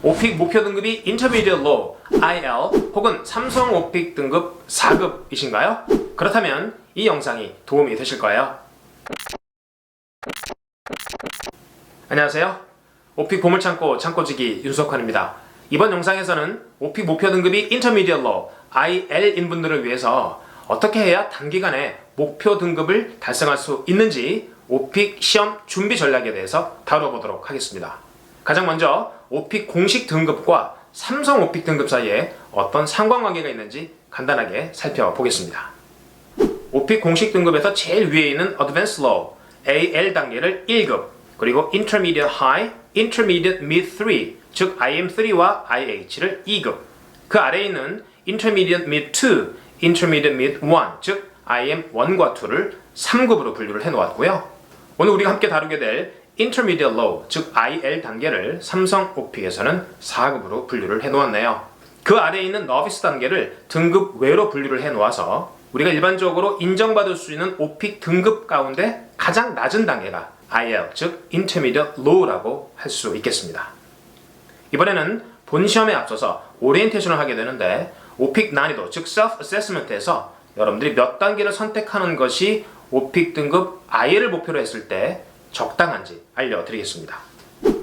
오픽 목표 등급이 Intermediate Low, IL 혹은 삼성 오픽 등급 4급이신가요? 그렇다면 이 영상이 도움이 되실 거예요. 안녕하세요. 오픽 보물창고 창고지기 윤석환입니다. 이번 영상에서는 오픽 목표 등급이 Intermediate Low, IL인 분들을 위해서 어떻게 해야 단기간에 목표 등급을 달성할 수 있는지 오픽 시험 준비 전략에 대해서 다뤄보도록 하겠습니다. 가장 먼저 오픽 공식 등급과 삼성 오픽 등급 사이에 어떤 상관관계가 있는지 간단하게 살펴보겠습니다. 오픽 공식 등급에서 제일 위에 있는 Advanced Low, AL 단계를 1급, 그리고 Intermediate High, Intermediate Mid 3, 즉 IM3와 IH를 2급. 그 아래에 있는 Intermediate Mid 2, Intermediate Mid 1, 즉 IM1과 2를 3급으로 분류를 해 놓았고요. 오늘 우리가 함께 다루게 될 Intermediate Low, 즉 IL 단계를 삼성 오픽에서는 4급으로 분류를 해 놓았네요. 그 아래에 있는 Novice 단계를 등급 외로 분류를 해 놓아서 우리가 일반적으로 인정받을 수 있는 오픽 등급 가운데 가장 낮은 단계가 IL, 즉 Intermediate Low라고 할 수 있겠습니다. 이번에는 본 시험에 앞서서 오리엔테이션을 하게 되는데 오픽 난이도, 즉 Self Assessment에서 여러분들이 몇 단계를 선택하는 것이 오픽 등급 IL을 목표로 했을 때 적당한지 알려드리겠습니다.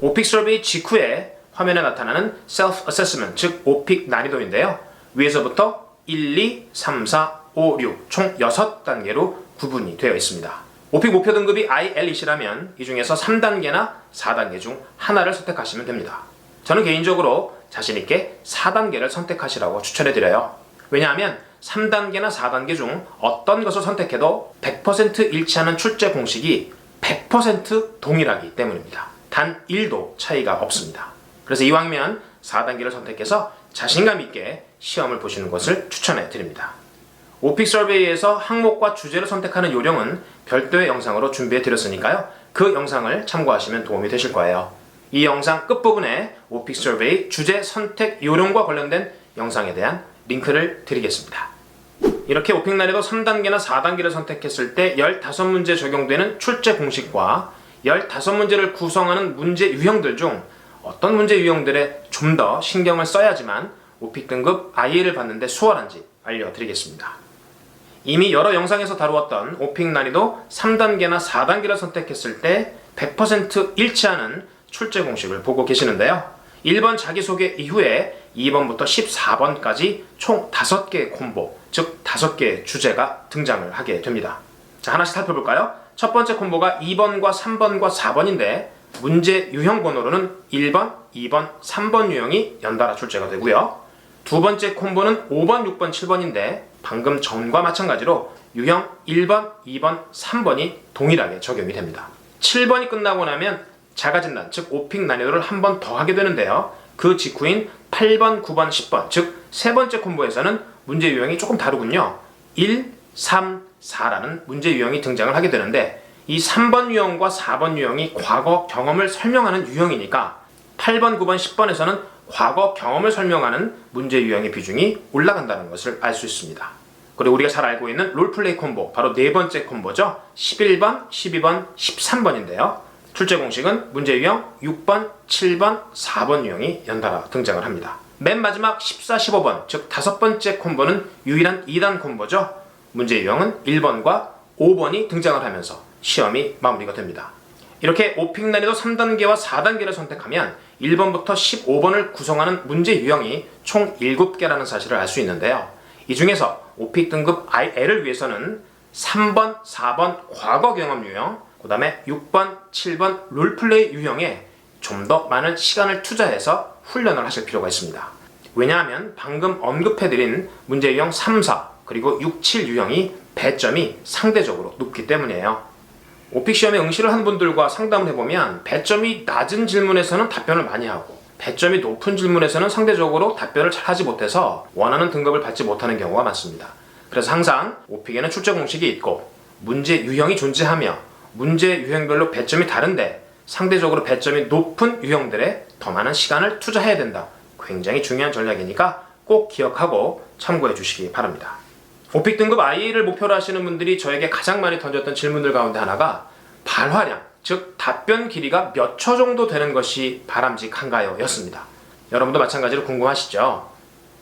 오픽 서베이 직후에 화면에 나타나는 Self Assessment, 즉 오픽 난이도인데요. 위에서부터 1, 2, 3, 4, 5, 6, 총 6단계로 구분이 되어 있습니다. 오픽 목표 등급이 IL이시라면 이 중에서 3단계나 4단계 중 하나를 선택하시면 됩니다. 저는 개인적으로 자신있게 4단계를 선택하시라고 추천해드려요. 왜냐하면 3단계나 4단계 중 어떤 것을 선택해도 100% 일치하는 출제 공식이 100% 동일하기 때문입니다. 단 1도 차이가 없습니다. 그래서 이왕이면 4단계를 선택해서 자신감 있게 시험을 보시는 것을 추천해 드립니다. 오픽 서베이에서 항목과 주제를 선택하는 요령은 별도의 영상으로 준비해 드렸으니까요. 그 영상을 참고하시면 도움이 되실 거예요. 이 영상 끝부분에 오픽 서베이 주제 선택 요령과 관련된 영상에 대한 링크를 드리겠습니다. 이렇게 오픽 난이도 3단계나 4단계를 선택했을 때 15문제 적용되는 출제 공식과 15문제를 구성하는 문제 유형들 중 어떤 문제 유형들에 좀 더 신경을 써야지만 오픽 등급 IE를 받는데 수월한지 알려드리겠습니다. 이미 여러 영상에서 다루었던 오픽 난이도 3단계나 4단계를 선택했을 때 100% 일치하는 출제 공식을 보고 계시는데요. 1번 자기소개 이후에 2번부터 14번까지 총 5개의 콤보, 즉 5개의 주제가 등장을 하게 됩니다. 자, 하나씩 살펴볼까요? 첫 번째 콤보가 2번과 3번과 4번인데 문제 유형 번호로는 1번, 2번, 3번 유형이 연달아 출제가 되고요. 두 번째 콤보는 5번, 6번, 7번인데 방금 전과 마찬가지로 유형 1번, 2번, 3번이 동일하게 적용이 됩니다. 7번이 끝나고 나면 자가진단, 즉 오픽 난이도를 한 번 더 하게 되는데요. 그 직후인 8번, 9번, 10번, 즉 세 번째 콤보에서는 문제 유형이 조금 다르군요. 1, 3, 4라는 문제 유형이 등장을 하게 되는데 이 3번 유형과 4번 유형이 과거 경험을 설명하는 유형이니까 8번, 9번, 10번에서는 과거 경험을 설명하는 문제 유형의 비중이 올라간다는 것을 알 수 있습니다. 그리고 우리가 잘 알고 있는 롤플레이 콤보, 바로 네 번째 콤보죠. 11번, 12번, 13번인데요. 출제 공식은 문제 유형 6번, 7번, 4번 유형이 연달아 등장을 합니다. 맨 마지막 14, 15번, 즉 다섯 번째 콤보는 유일한 2단 콤보죠. 문제 유형은 1번과 5번이 등장을 하면서 시험이 마무리가 됩니다. 이렇게 오픽 난이도 3단계와 4단계를 선택하면 1번부터 15번을 구성하는 문제 유형이 총 7개라는 사실을 알 수 있는데요. 이 중에서 오픽 등급 IL을 위해서는 3번, 4번 과거 경험 유형, 그 다음에 6번, 7번 롤플레이 유형에 좀 더 많은 시간을 투자해서 훈련을 하실 필요가 있습니다. 왜냐하면 방금 언급해드린 문제 유형 3, 4 그리고 6, 7 유형이 배점이 상대적으로 높기 때문이에요. 오픽 시험에 응시를 한 분들과 상담을 해보면 배점이 낮은 질문에서는 답변을 많이 하고 배점이 높은 질문에서는 상대적으로 답변을 잘 하지 못해서 원하는 등급을 받지 못하는 경우가 많습니다. 그래서 항상 오픽에는 출제 공식이 있고 문제 유형이 존재하며 문제 유형별로 배점이 다른데 상대적으로 배점이 높은 유형들에 더 많은 시간을 투자해야 된다. 굉장히 중요한 전략이니까 꼭 기억하고 참고해 주시기 바랍니다. 오픽 등급 IE를 목표로 하시는 분들이 저에게 가장 많이 던졌던 질문들 가운데 하나가 발화량, 즉 답변 길이가 몇 초 정도 되는 것이 바람직한가요? 였습니다. 여러분도 마찬가지로 궁금하시죠?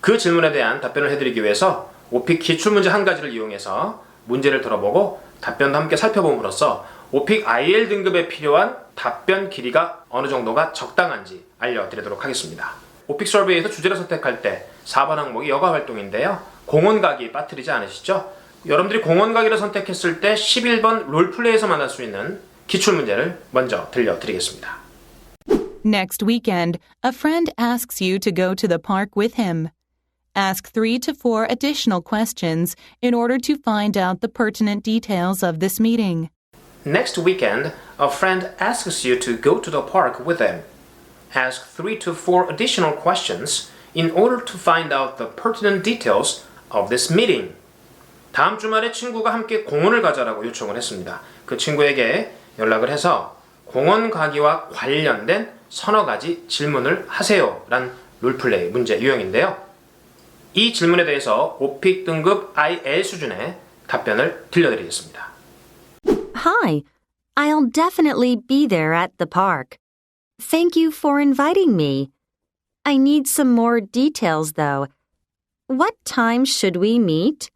그 질문에 대한 답변을 해드리기 위해서 오픽 기출문제 한 가지를 이용해서 문제를 들어보고 답변도 함께 살펴봄으로써 오픽 IL 등급에 필요한 답변 길이가 어느 정도가 적당한지 알려드리도록 하겠습니다. 오픽 서베이에서 주제를 선택할 때 4번 항목이 여가 활동인데요. 공원 가기 빠뜨리지 않으시죠? 여러분들이 공원 가기를 선택했을 때 11번 롤플레이에서 만날 수 있는 기출 문제를 먼저 들려드리겠습니다. Next weekend, a friend asks you to go to the park with him. Ask three to four additional questions in order to find out the pertinent details of this meeting. Next weekend, a friend asks you to go to the park with them. Ask three to four additional questions in order to find out the pertinent details of this meeting. 다음 주말에 친구가 함께 공원을 가자라고 요청을 했습니다. 그 친구에게 연락을 해서 공원 가기와 관련된 서너 가지 질문을 하세요. 란 롤플레이 문제 유형인데요. 이 질문에 대해서 오픽 등급 IL 수준의 답변을 들려드리겠습니다. Hi, I'll definitely be there at the park. Thank you for inviting me. I need some more details though. What time should we meet?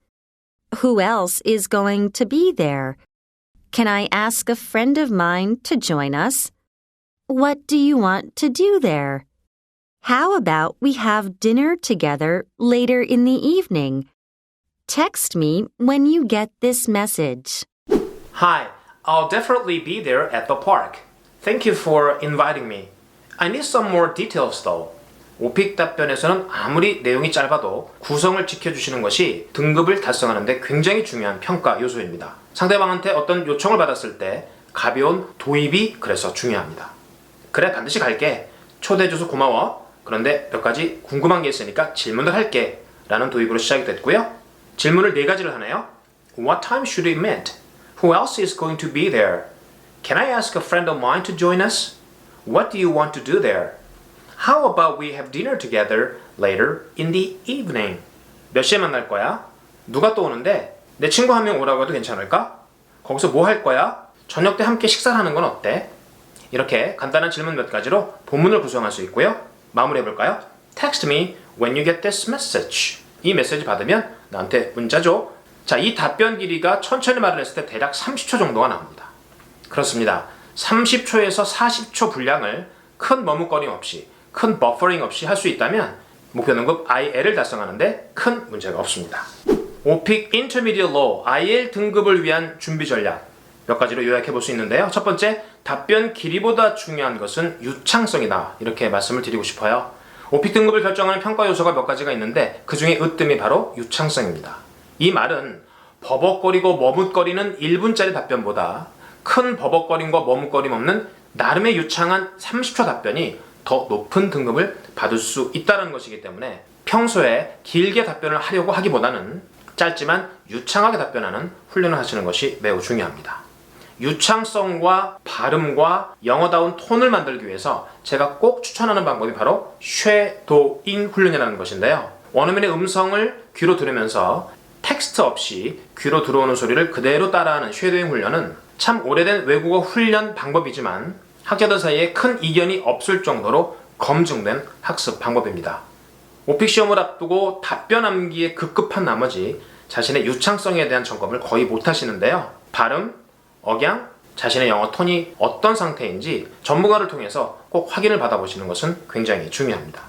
Who else is going to be there? Can I ask a friend of mine to join us? What do you want to do there? How about we have dinner together later in the evening? Text me when you get this message. Hi, I'll definitely be there at the park. Thank you for inviting me. I need some more details though. 오픽 답변에서는 아무리 내용이 짧아도 구성을 지켜주시는 것이 등급을 달성하는데 굉장히 중요한 평가 요소입니다. 상대방한테 어떤 요청을 받았을 때 가벼운 도입이 그래서 중요합니다. 그래 반드시 갈게. 초대해줘서 고마워. 그런데 몇 가지 궁금한 게 있으니까 질문을 할게. 라는 도입으로 시작이 됐고요. 질문을 네 가지를 하네요. What time should we meet? Who else is going to be there? Can I ask a friend of mine to join us? What do you want to do there? How about we have dinner together later in the evening? 몇 시에 만날 거야? 누가 또 오는데? 내 친구 한 명 오라고 해도 괜찮을까? 거기서 뭐 할 거야? 저녁 때 함께 식사를 하는 건 어때? 이렇게 간단한 질문 몇 가지로 본문을 구성할 수 있고요. 마무리해 볼까요? Text me when you get this message. 이 메시지 받으면 나한테 문자 줘. 자, 이 답변 길이가 천천히 말을 했을 때 대략 30초 정도가 나옵니다. 그렇습니다. 30초에서 40초 분량을 큰 머뭇거림 없이, 큰 버퍼링 없이 할 수 있다면 목표 등급 IL을 달성하는데 큰 문제가 없습니다. 오픽 Intermediate Law IL 등급을 위한 준비 전략 몇 가지로 요약해 볼 수 있는데요. 첫 번째, 답변 길이보다 중요한 것은 유창성이다. 이렇게 말씀을 드리고 싶어요. 오픽 등급을 결정하는 평가 요소가 몇 가지가 있는데 그 중에 으뜸이 바로 유창성입니다. 이 말은 버벅거리고 머뭇거리는 1분짜리 답변보다 큰 버벅거림과 머뭇거림 없는 나름의 유창한 30초 답변이 더 높은 등급을 받을 수 있다는 것이기 때문에 평소에 길게 답변을 하려고 하기보다는 짧지만 유창하게 답변하는 훈련을 하시는 것이 매우 중요합니다. 유창성과 발음과 영어다운 톤을 만들기 위해서 제가 꼭 추천하는 방법이 바로 쉐도인 훈련이라는 것인데요. 원어민의 음성을 귀로 들으면서 텍스트 없이 귀로 들어오는 소리를 그대로 따라하는 쉐도잉 훈련은 참 오래된 외국어 훈련 방법이지만 학자들 사이에 큰 이견이 없을 정도로 검증된 학습 방법입니다. 오픽 시험을 앞두고 답변 암기에 급급한 나머지 자신의 유창성에 대한 점검을 거의 못 하시는데요. 발음, 억양, 자신의 영어 톤이 어떤 상태인지 전문가를 통해서 꼭 확인을 받아보시는 것은 굉장히 중요합니다.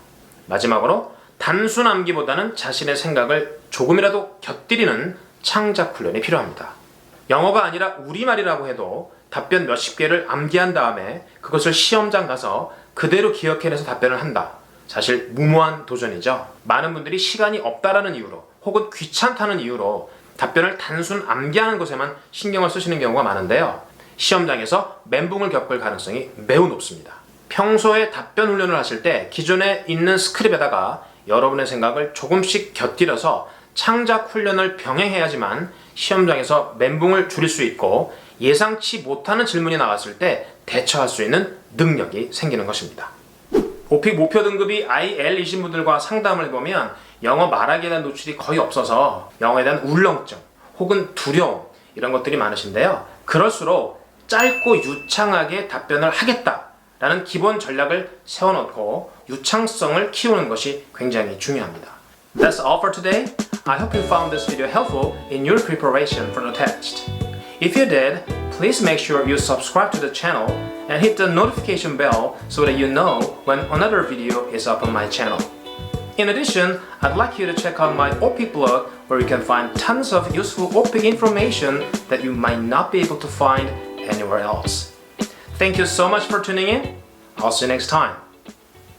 마지막으로 단순 암기보다는 자신의 생각을 조금이라도 곁들이는 창작 훈련이 필요합니다. 영어가 아니라 우리말이라고 해도 답변 몇십 개를 암기한 다음에 그것을 시험장 가서 그대로 기억해내서 답변을 한다. 사실 무모한 도전이죠. 많은 분들이 시간이 없다라는 이유로 혹은 귀찮다는 이유로 답변을 단순 암기하는 것에만 신경을 쓰시는 경우가 많은데요. 시험장에서 멘붕을 겪을 가능성이 매우 높습니다. 평소에 답변 훈련을 하실 때 기존에 있는 스크립에다가 여러분의 생각을 조금씩 곁들여서 창작 훈련을 병행해야지만 시험장에서 멘붕을 줄일 수 있고 예상치 못하는 질문이 나왔을 때 대처할 수 있는 능력이 생기는 것입니다. 오픽 목표 등급이 IL이신 분들과 상담을 해보면 영어 말하기에 대한 노출이 거의 없어서 영어에 대한 울렁증 혹은 두려움 이런 것들이 많으신데요. 그럴수록 짧고 유창하게 답변을 하겠다 라는 기본 전략을 세워놓고 유창성을 키우는 것이 굉장히 중요합니다. That's all for today. I hope you found this video helpful in your preparation for the test. If you did, please make sure you subscribe to the channel and hit the notification bell so that you know when another video is up on my channel. In addition, I'd like you to check out my OPIC blog where you can find tons of useful OPIC information that you might not be able to find anywhere else. Thank you so much for tuning in. I'll see you next time.